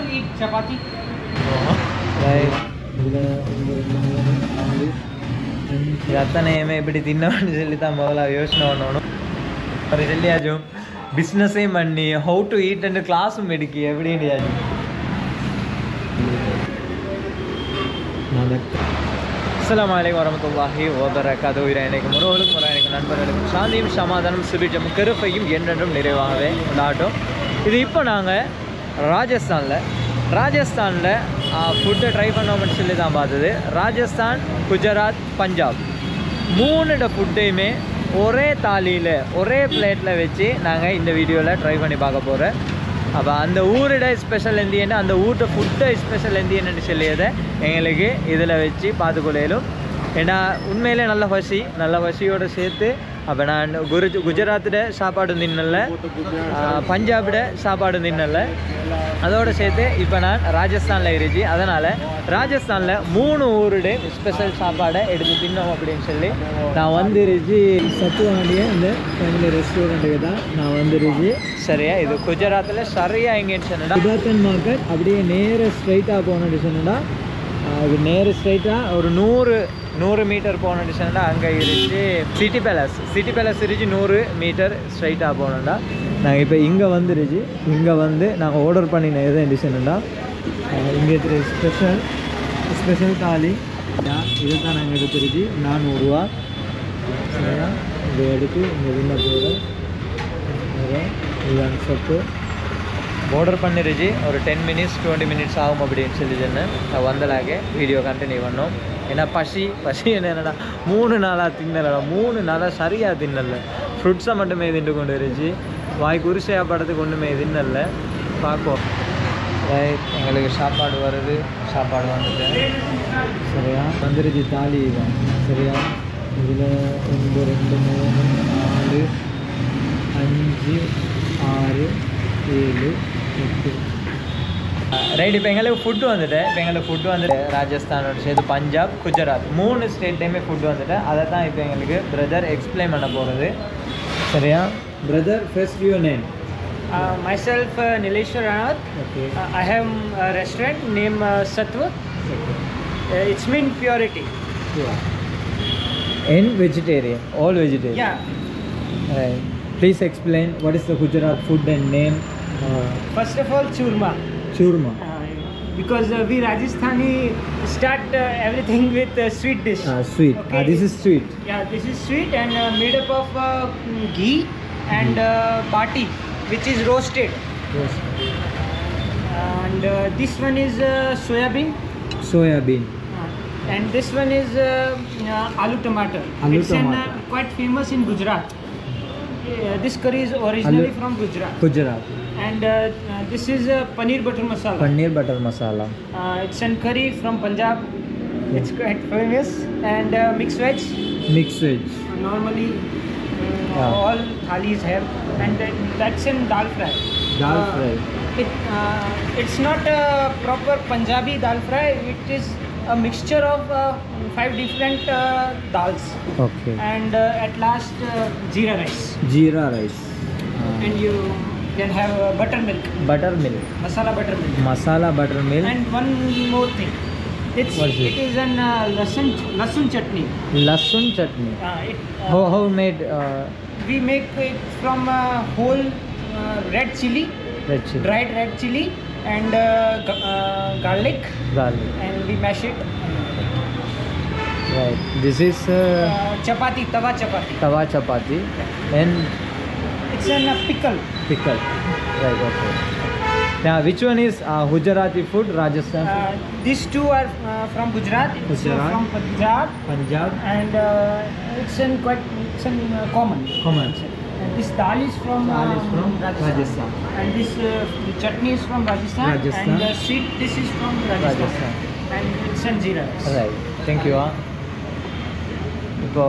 to eat chapati? இது அத்தனையுமே இப்படி தின்னோன்னு சொல்லி தான் முதல்ல யோசனை பண்ணணும். ஒரு சொல்லியாச்சும் பிஸ்னஸையும் பண்ணி ஹவு டு ஈட் கிளாஸும் எடுக்கி எப்படின்னு அஸ்லாம் அலைக்கும் வரமத்துல்லாஹி ஓபரகாது இறையனைக்கும் உறவுகளுக்கும் இறையனைக்கும் நண்பர்களுக்கும் சாந்தியும் சமாதானம் சுபிஜம் கருப்பையும் என்றென்றும் நிறைவாகவே உண்டாட்டும் இது இப்போ நாங்கள் ராஜஸ்தானில். ராஜஸ்தானில் ஃபுட்டை ட்ரை பண்ணோம்னு சொல்லி தான் பார்த்தது. ராஜஸ்தான் குஜராத் பஞ்சாப். மூணுட ஃபுட்டையுமே ஒரே தாலியில் ஒரே பிளேட்டில் வச்சு நாங்கள் இந்த வீடியோவில் ட்ரை பண்ணி பார்க்க போகிறோம் அப்போ அந்த ஊரோட ஸ்பெஷல் எந்தி என்ன அந்த ஊட்ட ஃபுட்டை ஸ்பெஷல் எந்தி என்னன்னு சொல்லியதை எங்களுக்கு இதில் வச்சு பார்த்துக்கொள்ளையிலும் ஏன்னா உண்மையிலே நல்ல பசி நல்ல பசியோடு சேர்த்து அப்போ நான் குரு குஜராத்தில் சாப்பாடு தின்னல. பஞ்சாபிட சாப்பாடு தின்னல. அதோடு சேர்த்து இப்போ நான் ராஜஸ்தானில் இருந்துச்சு. அதனால் ராஜஸ்தானில் மூணு ஊருடைய ஸ்பெஷல் சாப்பாடை எடுத்து தின்னோம் அப்படின்னு சொல்லி நான் வந்துருச்சு. சத்துவாண்டிய இந்த ஃபேமிலி ரெஸ்டாரண்ட்டுக்கு தான் நான் வந்துருச்சு. சரியா? இது குஜராத்தில் சரியாக எங்கேன்னு சொன்னா மார்க்கெட் அப்படியே நேர ஸ்ட்ரைட்டாக போனது சொன்னால் அது நேரு ஸ்ட்ரைட்டாக ஒரு நூறு நூறு மீட்டர் போன டிஷனில் அங்கே இருந்துச்சு சிட்டி பேலஸ் சிட்டி பேலஸ் இருந்துச்சு நூறு மீட்டர் ஸ்ட்ரைட்டாக போனோம்டா. நாங்கள் இப்போ இங்கே வந்துருச்சு. இங்கே வந்து நாங்கள் ஆர்டர் பண்ணின எது டிஷனுண்டா இங்கே இருக்கிற ஸ்பெஷல் ஸ்பெஷல் தாலி. இதை தான் நாங்கள் எடுத்துருச்சு. நானூறுரூவா சரியா? இதை எடுத்து இங்கே விண்ண போகிறோம் இதுதான் சொப்பு. ஆர்டர் பண்ணிருச்சு ஒரு டென் மினிட்ஸ் டுவெண்ட்டி மினிட்ஸ் ஆகும் அப்படின்னு சொல்லி சொன்னேன். வந்தலாக. வீடியோ கண்டினியூ பண்ணோம். ஏன்னா பசி பசி என்னடா? மூணு நாளாக தின்னலடா. மூணு நாளாக சரியாக தின்னல. ஃப்ரூட்ஸை மட்டுமே தின்று கொண்டு இருந்துச்சு வாய் குருசையாக படத்துக்கு ஒன்றுமே தின்னல. பார்ப்போம் எங்களுக்கு சாப்பாடு வருது. சாப்பாடு வந்துட்டு. சரியா? வந்துருச்சு தாலி தான் சரியா? இதில் ஒன்று ரெண்டு மூணு நாலு அஞ்சு ஆறு ஏழு ரைட் இப்போ எங்களுக்கு ஃபுட்டு வந்துட்டு இப்போ எங்களுக்கு ஃபுட்டு வந்துட்டு ராஜஸ்தானோட சேர்த்து பஞ்சாப் குஜராத் மூணு ஸ்டேட்லேயுமே ஃபுட்டு வந்துட்டு அதை தான் இப்போ எங்களுக்கு பிரதர் எக்ஸ்பிளைன் பண்ண போகிறது சரியா brother first you name Uh, uh, Nileshwar Ranath. Okay Uh, I have a restaurant named uh, Satwa. Uh, it's mean purity. And vegetarian, all vegetarian. Yeah. Right. Please explain what is the Gujarat food and name. Uh, First of all, churma. churma. Uh, because uh, we Rajasthani start uh, everything with uh, sweet dish. Uh, sweet. Uh, Okay. this is sweet. Yeah, this is sweet and uh, made up of uh, mm, ghee and uh, bati, which is roasted. Yes. And uh, this one is uh, soya bean. Soya bean. Uh, and this one is uh, uh, aloo tomato. Aloo it's an, tomato. uh, quite famous in Gujarat. Uh, this curry is originally Aloo- from Gujarat. Gujarat. And uh, uh, this is uh, paneer butter masala. Paneer butter masala. Uh, it's an curry from Punjab. It's quite famous. And uh, mixed veg. Mixed veg. Normally, uh, Yeah. all thalis have. And then that's in dal fry. Dal Uh, fry. It, uh, it's not a proper Punjabi dal fry. It is a mixture of uh, five different uh, dals. Okay. And uh, at last, uh, jeera rice. Jeera rice. And Uh, you can have uh, buttermilk, buttermilk. masala buttermilk. Masala buttermilk. And one more thing. It's, What's it? it is an uh, lasun, lasun chutney. Lasun chutney. Uh, it, uh, How, how made uh, we make it from uh, whole uh, red chili, red chili? dried red chili, and uh, uh, garlic, Garlic. and we mash it. Right. This is uh, Uh, chapati, tawa chapati. tawa chapati and It's an uh, pickle. pickle. Right. Okay. Now, which one is uh, Gujarati food? Rajasthan food? Uh, these two are uh, from Gujarat. It's uh, Gujarat. from Punjab, Punjab. and uh, it's an quite it's an uh, common. Common. And this dal is from Dal is um, from Rajasthan. Rajasthan. And this uh, the chutney is from Rajasthan. Rajasthan. And the sweet dish is from Rajasthan. Rajasthan. And it's an jeera rice. Right தேங்க்யூவா இப்போ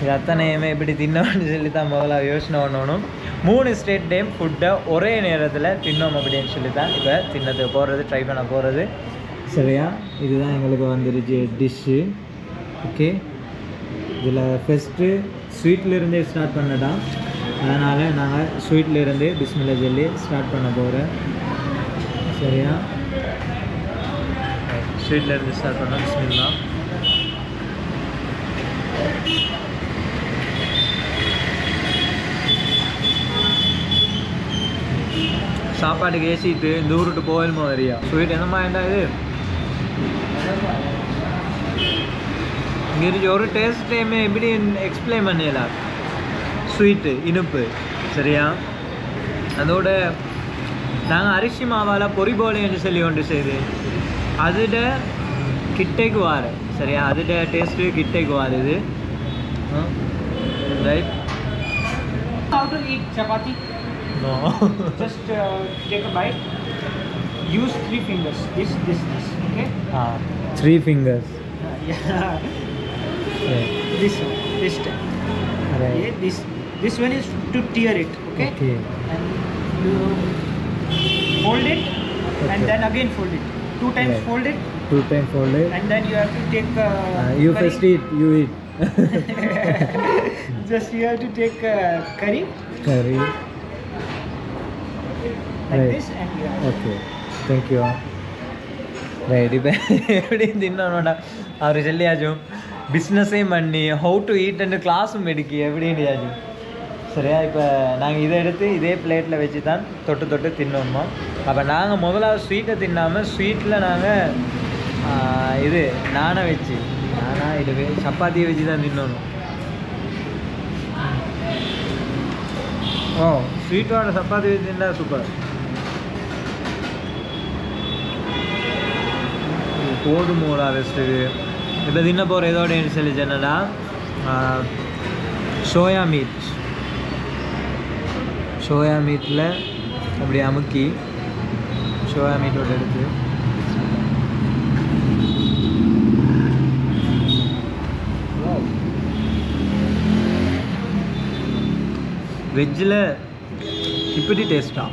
இது அத்தனையுமே இப்படி தின்னோம்னு சொல்லி தான் முதல்ல யோசனை பண்ணணும். மூணு ஸ்டேட் டைம் ஃபுட்டை ஒரே நேரத்தில் தின்னோம் அப்படின்னு சொல்லி தான் இப்போ தின்னது போகிறது ட்ரை பண்ண போகிறது சரியா? இதுதான் எங்களுக்கு வந்துருச்சு டிஷ்ஷு ஓகே இதில் ஃபஸ்ட்டு ஸ்வீட்லேருந்தே ஸ்டார்ட் பண்ணடா அதனால் நாங்கள் ஸ்வீட்லேருந்தே பிஸ்மில்லா ஜெல்லி ஸ்டார்ட் பண்ண போகிறேன் சரியா? ஸ்வீட்லேருந்து ஸ்டார்ட் பண்ணோம் பிஸ்மில்லா சாப்பாட்டுக்கு ஏசிட்டு இந்த ஊருட்டு போகணுமோ வரியா ஸ்வீட் என்னமா என்ன இது? இங்கே இருக்கு ஒரு டேஸ்ட்லேயுமே எப்படி எக்ஸ்பிளைன் பண்ணல ஸ்வீட்டு இனிப்பு சரியா? அதோட நாங்கள் அரிசி மாவால் பொறி போலேன்னு சொல்லி ஒன்று செய்து அதிட கிட்டைக்கு வார சரியா? அதிட டேஸ்ட்டு கிட்டைக்கு வாருது right. How to eat chapati? No. Just uh, take a bite. Use three fingers. This, this, this. Okay? Ah, three fingers. yeah. yeah. This one. This time. Right. Yeah, this this one is to tear it. Okay? Okay. And you fold it okay. and then again fold it. Two times right. fold it. Two times fold it. And then you have to take. Uh, uh, you curry. first eat. You eat. Just you have to take uh, curry. Curry. Like Right. this, and you have. Okay thank you right இப்போ எப்படி தின்னோடா அவர் சொல்லியாச்சும் பிஸ்னஸையும் பண்ணி how to ஈட்னு கிளாஸும் எடுக்கி எப்படின்னுயாச்சும் சரியா? இப்போ நாங்கள் இதை எடுத்து இதே பிளேட்டில் வச்சு தான் தொட்டு தொட்டு தின்னோமா? அப்போ நாங்கள் முதலாவது ஸ்வீட்டை தின்னாமல் ஸ்வீட்டில் நாங்கள் இது நானை வச்சு நானா இது சப்பாத்தியை வச்சு தான் தின்னணும். ஓ ஸ்வீட்டோட சப்பாத்தி வச்சு தின்னா சூப்பர் போதுமோடா ரெஸ்ட்டுக்கு இப்போ தின்ன போகிற ஏதோட என்ன சொல்லி சொன்னடா சோயா மீட். சோயா மீட்டில் அப்படி அமுக்கி சோயா மீட்டோட எடுத்து. வெஜ்ஜில் இப்படி டேஸ்டா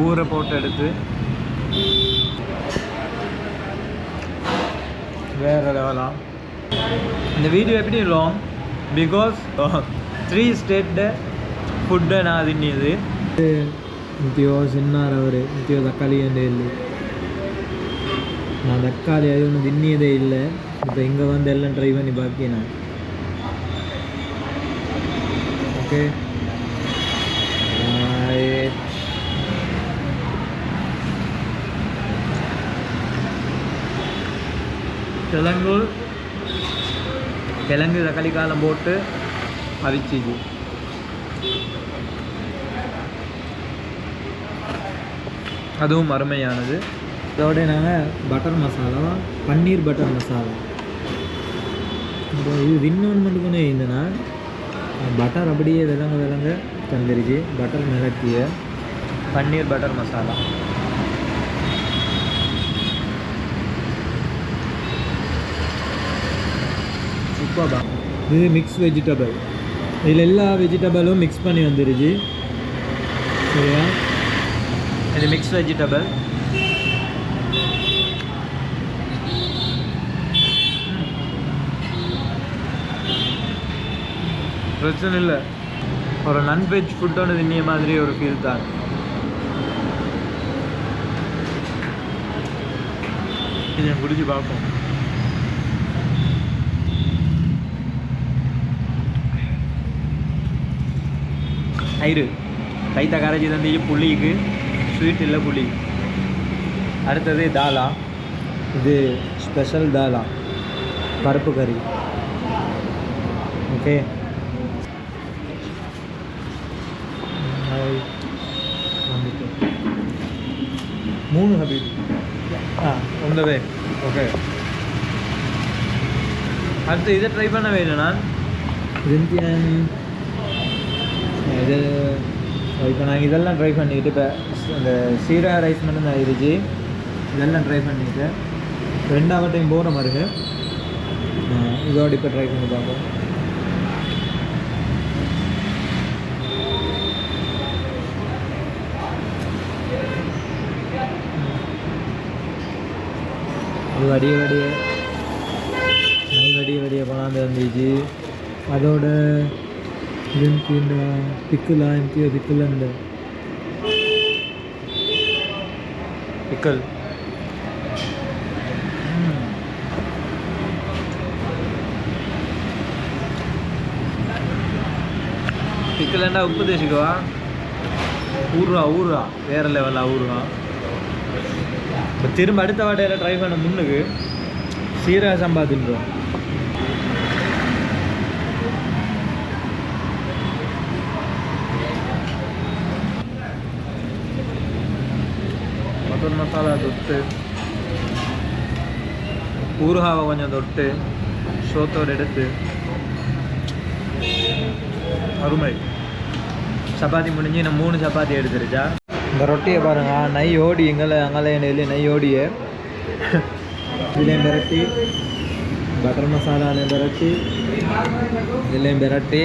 ஊரை போட்டு எடுத்து வேறு லெவலாக இந்த வீடியோ எப்படி லாங் பிகாஸ் த்ரீ ஸ்டேட்டு ஃபுட்டை நான் தின்னியது. ఇంతయో తిన్నారు అవరు ఇంతయో తక్కాలి అంటే వెళ్ళి நான் தக்காளி அது ஒன்று தின்னியதே இல்லை. இப்போ இங்கே வந்து எல்லாம் ட்ரை பண்ணி பார்க்கினேன் ஓகே கிழங்கு கிழங்கு தக்காளி காலம் போட்டு அவிச்சிது அதுவும் அருமையானது. இதோட நாங்கள் butter masala paneer butter masala இப்போ இது இன்னொன்று மட்டும் கொண்டு இருந்ததுன்னா பட்டர் அப்படியே விலங்க விலங்க தந்துருச்சு. பட்டர் மிளக்கிய பன்னீர் பட்டர் மசாலா சூப்பர்பா இது மிக்ஸ் வெஜிடபிள் இதில் எல்லா வெஜிடபிளும் மிக்ஸ் பண்ணி வந்துடுச்சு சரியா? இது மிக்ஸ் வெஜிடபிள் பிரச்சனை இல்லை. ஒரு நான்வெஜ் ஃபுட்டோன்னு தின்னிய மாதிரி ஒரு ஃபீல் தான். இது குடிச்சு பார்ப்போம் தயிர் தைத்த கரைச்சி தந்தி புளிக்கு ஸ்வீட் இல்லை புளி அடுத்தது தாலா. இது ஸ்பெஷல் தாலா. பருப்பு கறி. ஓகே மூணு ஹபீப் ஆ ஒன்றவே ஓகே அடுத்து இதை ட்ரை பண்ண வேணும் நான் இந்தியன் இது இப்போ நாங்கள் இதெல்லாம் ட்ரை பண்ணிக்கிட்டு இப்போ இந்த சீரா ரைஸ் மட்டும் தான் ஆயிடுச்சு இதெல்லாம் ட்ரை பண்ணிவிட்டு ரெண்டாவது டைம் போகிற மாதிரி இதோட இப்போ ட்ரை பண்ணி பார்ப்போம். இது வடிய வடிய. நெய் வடிய வடிய கொண்டாந்து வந்துச்சு. அதோட Then kina pickle and kia pickle and pickle. பிக்கலண்டா உப்பு தேசிக்கவா ஊர்வா ஊர்வா வேற லெவலில் ஊறுவா இப்போ திரும்ப அடுத்த வாட்டையில் ட்ரை பண்ண முன்னுக்கு சீரக சம்பா தின்றோம் மட்டன் மசாலா தொட்டு ஊறுகாவை கொஞ்சம் தொட்டு சோத்தோடு எடுத்து அருமை சப்பாத்தி முடிஞ்சு நான் மூணு சப்பாத்தி எடுத்துருச்சா இந்த ரொட்டியை பாருங்க நெய் ஓடி எங்களை அங்கே எண்ணெயில் நெய் ஓடிய இதுலேயும் பெரட்டி பட்டர் மசாலாலையும் பெரட்டி இதுலேயும் பெரட்டி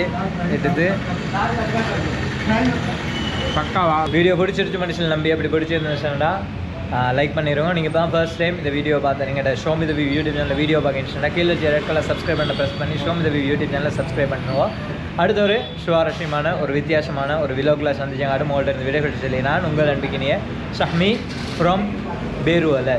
எடுத்து பக்காவா வீடியோ பிடிச்சிருச்சு மனுஷன் நம்பி அப்படி பிடிச்சிருந்துச்சுன்னா லைக் பண்ணிடுவோம் நீங்கள் தான் ஃபர்ஸ்ட் டைம் இந்த வீடியோ பார்த்து நீங்கள் ஷோ மீ வி யூடியூப் சேனலில் வீடியோ பார்க்கணுச்சுன்னா கீழே ரெட் கலர் சப்ஸ்கிரைப் பண்ண ப்ரெஸ் பண்ணி ஷோ மீ வி யூடியூப் சேனலில் சப்ஸ்கிரைப் பண்ணுவோம் அடுத்த ஒரு சுவாரஸ்யமான ஒரு வித்தியாசமான ஒரு விலோக்கில் சந்திச்சாங்க. உங்கள்கிட்ட இருந்து வீடியோ சொல்லி நான் உங்கள் அன்பிக்கினிய ஷஹ்மி ஃப்ரம் பேருவலை